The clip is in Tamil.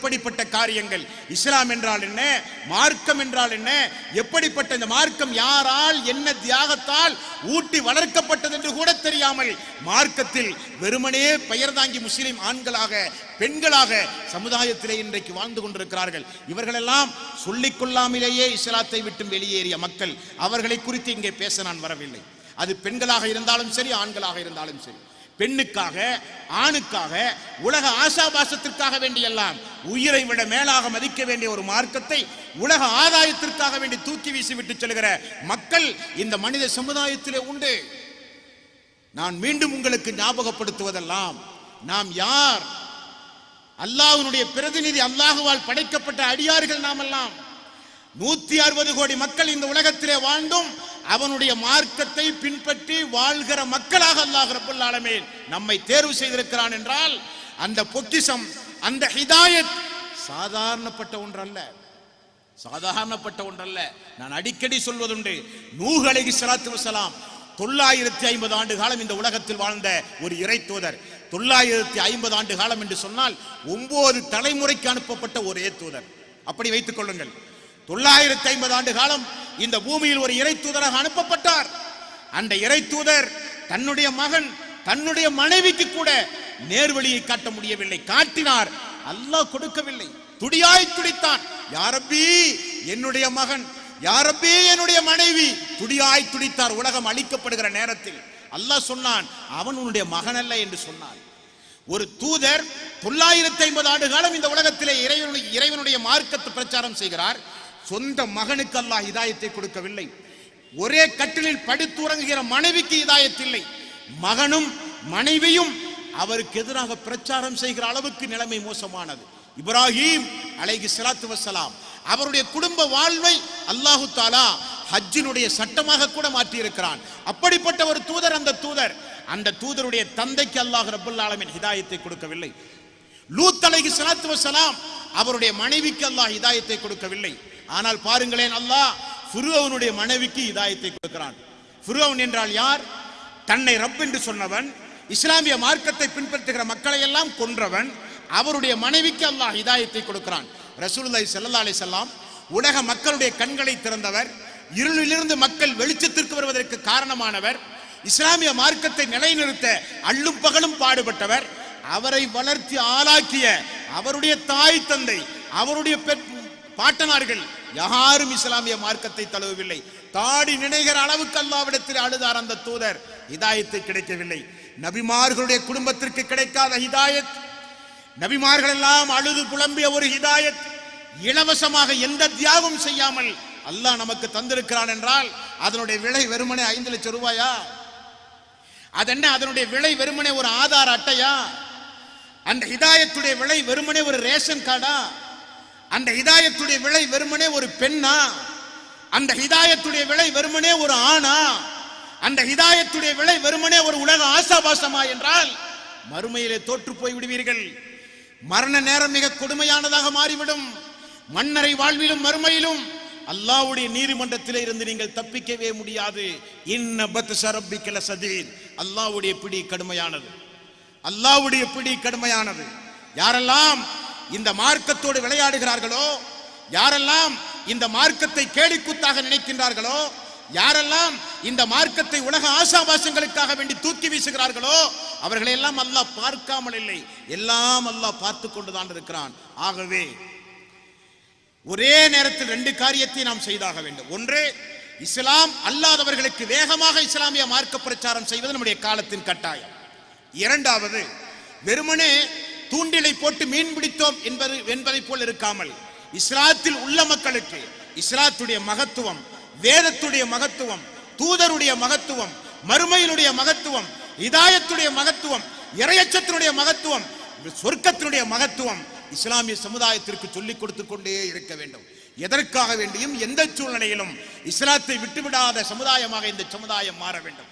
இப்படிப்பட்ட காரியங்கள் இஸ்லாம் என்றால் என்ன? மார்க்கம் என்றால் என்ன? எப்படிப்பட்ட இந்த மார்க்கம் யாரால் என்ன தியாகத்தால் ஊட்டி வளர்க்கப்பட்டது என்று கூட தெரியாமல் மார்க்கத்தில் வெறுமனே பெயர் தாங்கி முஸ்லிம் ஆண்களாக பெண்களாக சமுதாயத்திலே இன்றைக்கு வாழ்ந்து கொண்டிருக்கிறார்கள். இவர்களெல்லாம் சொல்லிக் கொள்ளாமலேயே இஸ்லாத்தை விட்டு வெளியேறிய மக்கள். அவர்களை குறித்து இங்கே பேச நான் வரவில்லை. அது பெண்களாக இருந்தாலும் சரி ஆண்களாக இருந்தாலும் சரி. பெண்ணுக்காக ஆணுக்காக உலக ஆசாபாசத்திற்காக வேண்டியெல்லாம் உயிரை விட மேலாக மதிக்க வேண்டிய ஒரு மார்க்கத்தை உலக ஆதாயத்திற்காக வேண்டி தூக்கி வீசி விட்டு செல்கிற மக்கள் இந்த மனித சமுதாயத்திலே உண்டு. நான் மீண்டும் உங்களுக்கு ஞாபகப்படுத்துவதெல்லாம் நாம் யார்? அல்லாஹனுடைய பிரதிநிதி அல்லாஹுவால் படைக்கப்பட்ட அடியார்கள் நாமெல்லாம். நூத்தி அறுபது கோடி மக்கள் இந்த உலகத்திலே வாழ்ந்தும் அவனுடைய மார்க்கத்தை பின்பற்றி வாழ்கிற மக்களாக அல்லாஹ் ரபுல்லாலமே நம்மை தேர்வு செய்திருக்கிறான் என்றால் அந்த பொக்கிசம் அந்த ஹிதாயத் சாதாரணப்பட்ட ஒன்றல்ல. சாதாரணப்பட்ட ஒன்றல்ல. நான் அடிக்கடி சொல்வதுண்டு நூஹ் அலைஹி சலாத்து வசலாம் தொள்ளாயிரத்தி ஐம்பது ஆண்டு காலம் இந்த உலகத்தில் வாழ்ந்த ஒரு இறைத்தூதர் தொள்ளாயிரத்தி ஐம்பது ஆண்டு காலம் என்று சொன்னால் ஒன்பது தலைமுறைக்கு அனுப்பப்பட்ட ஒரு தூதர். அப்படி வைத்துக் கொள்ளுங்கள். தொள்ளாயிரத்தி ஐம்பது ஆண்டு காலம் இந்த பூமியில் ஒரு இறைத்தூதராக அனுப்பப்பட்டார். அந்த இறைத்தூதர் தன்னுடைய மகன் தன்னுடைய மனைவிக்கு கூட நேர்வழியை காட்ட முடியவில்லை. காட்டினார். அல்லாஹ் கொடுக்கவில்லை. துடியாய் துடித்தான். யாரப்பி என்னுடைய மகன். யாரப்பி என்னுடைய மனைவி. துடியாய் துடித்தார். உலகம் அழிக்கப்படுகிற நேரத்தில். அல்லாஹ் சொன்னான் அவன் உன்னுடைய மகன் அல்ல என்று சொன்னான் ஒரு தூதர் தொள்ளாயிரத்தி ஐம்பது ஆண்டு காலம் இந்த உலகத்திலே இறைவனுடைய இறைவனுடைய மார்க்கத்தை பிரச்சாரம் செய்கிறார். சொந்த மகனுக்கு அல்லாஹ் இதாயத்தை கொடுக்கவில்லை. ஒரே கட்டிலில் படுத்துறங்குகிற மனைவிக்கு இதாயத்தில்லை. மகனும் மனைவியும் அவருக்கு எதிராக பிரச்சாரம் செய்கிற அளவுக்கு நிலைமை மோசமானது. இப்ராஹிம் அலைஹி ஸலாத்து வசலாம் அவருடைய குடும்ப வாழ்வை அல்லாஹு தாலா ஹஜ்ஜினுடைய சட்டமாக கூட மாற்றி இருக்கிறான் அப்படிப்பட்ட ஒரு தூதர் அந்த தூதர். அந்த தூதருடைய தந்தைக்கு அல்லாஹ் ரப்பல் ஆலமீன் ஹிதாயத்தை கொடுக்கவில்லை. லூத் அலைகி சலாத்து வசலாம் அவருடைய மனைவிக்கு அல்லாஹ் ஹிதாயத்தை கொடுக்கவில்லை. ஆனால் பாருங்களேன் அல்லாஹ் ஃபுருவனுடைய மனைவிக்கு ஹிதாயத்தை கொடுக்கிறான். ஃபுருவன் என்றால் யார்? தன்னை ரப் என்று சொன்னவன் இஸ்லாமிய மார்க்கத்தை பின்பற்றுகிற மக்களை எல்லாம் கொன்றவன் அவருடைய மனைவிக்கு அல்லாஹ் இதாயத்தை கொடுக்கிறான். ரசூலுல்லாஹி ஸல்லல்லாஹு அலைஹி வஸல்லம் உலக மக்களுடைய கண்களை திறந்தவர் இருளிலிருந்து மக்கள் வெளிச்சத்திற்கு வருவதற்கு காரணமானவர் இஸ்லாமிய மார்க்கத்தை நிலைநிறுத்த அள்ளும் பகலும் பாடுபட்டவர் அவரை வளர்த்தி ஆளாக்கிய அவருடைய தாய் தந்தை அவருடைய பெற் பாட்டனார்கள் யாரும் இஸ்லாமிய மார்க்கத்தை தழுவவில்லை. தாடி நினைகிற அளவுக்கு அல்லாவிடத்தில் அழுதார் அந்த தூதர். இதாயத்தை கிடைக்கவில்லை. நபிமார்களுடைய குடும்பத்திற்கு கிடைக்காத ஹிதாயத் நபிமார்கள் எல்லாம் அழுது புலம்பிய ஒரு ஹிதாயத் இலவசமாக எந்த தியாகம் செய்யாமல் அல்லாஹ் நமக்கு தந்திருக்கிறான் என்றால் அதனுடைய விலை வெறுமனே ஐந்து லட்சம் ரூபாயா? அதென்ன அதனுடைய விலை வெறுமனே ஒரு ஆதார் அட்டையா? அந்த ஹிதாயத்துடைய விலை வெறுமனே ஒரு ரேஷன் கார்டா? அந்த ஹிதாயத்துடைய விலை வெறுமனே ஒரு பெண்ணா? அந்த ஹிதாயத்துடைய விலை வெறுமனே ஒரு ஆணா? அந்த ஹிதாயத்துடைய விலை வெறுமனே ஒரு உலக ஆசாபாசமா என்றால் மறுமையிலே தோற்று போய் விடுவீர்கள் மரண நேரம் மிக கொடுமையானதாக மாறிவிடும். மன்னரை வாழ்விலும் மறுமையிலும் அல்லாவுடைய நீதிமன்றத்திலே இருந்து நீங்கள் தப்பிக்கவே முடியாது. அல்லாவுடைய பத் பிடி கடுமையானது. அல்லாவுடைய பிடி கடுமையானது. யாரெல்லாம் இந்த மார்க்கத்தோடு விளையாடுகிறார்களோ யாரெல்லாம் இந்த மார்க்கத்தை கேலிக்கூத்தாக நினைக்கின்றார்களோ யாரெல்லாம் இந்த மார்க்கத்தை உலக ஆசாபாசங்களுக்காக வேண்டி தூக்கி வீசுகிறார்களோ அவர்களை எல்லாம் அல்லாஹ் பார்க்காமல் இல்லை. எல்லாம் அல்லாஹ் பார்த்து கொண்டுதான் இருக்கிறான். ஆகவே ஒரே நேரத்தில் ரெண்டு காரியத்தை நாம் செய்தாக வேண்டும். ஒன்று இஸ்லாம் அல்லாதவர்களுக்கு வேகமாக இஸ்லாமிய மார்க்க பிரச்சாரம் செய்வது நம்முடைய காலத்தின் கட்டாயம். இரண்டாவது வெறுமனே தூண்டிலை போட்டு மீன் பிடித்தோம் என்பது என்பதை போல் இருக்காமல் இஸ்லாத்தில் உள்ள மக்களுக்கு இஸ்லாத்துடைய மகத்துவம் வேதத்துடைய மகத்துவம் தூதருடைய மகத்துவம் மறுமையினுடைய மகத்துவம் இதாயத்துடைய மகத்துவம் இறையச்சத்தினுடைய மகத்துவம் சொர்க்கத்தினுடைய மகத்துவம் இஸ்லாமிய சமுதாயத்திற்கு சொல்லிக் கொடுத்து கொண்டே இருக்க வேண்டும். எதற்காக வேண்டியும் எந்த சூழ்நிலையிலும் இஸ்லாத்தை விட்டுவிடாத சமுதாயமாக இந்த சமுதாயம் மாற வேண்டும்.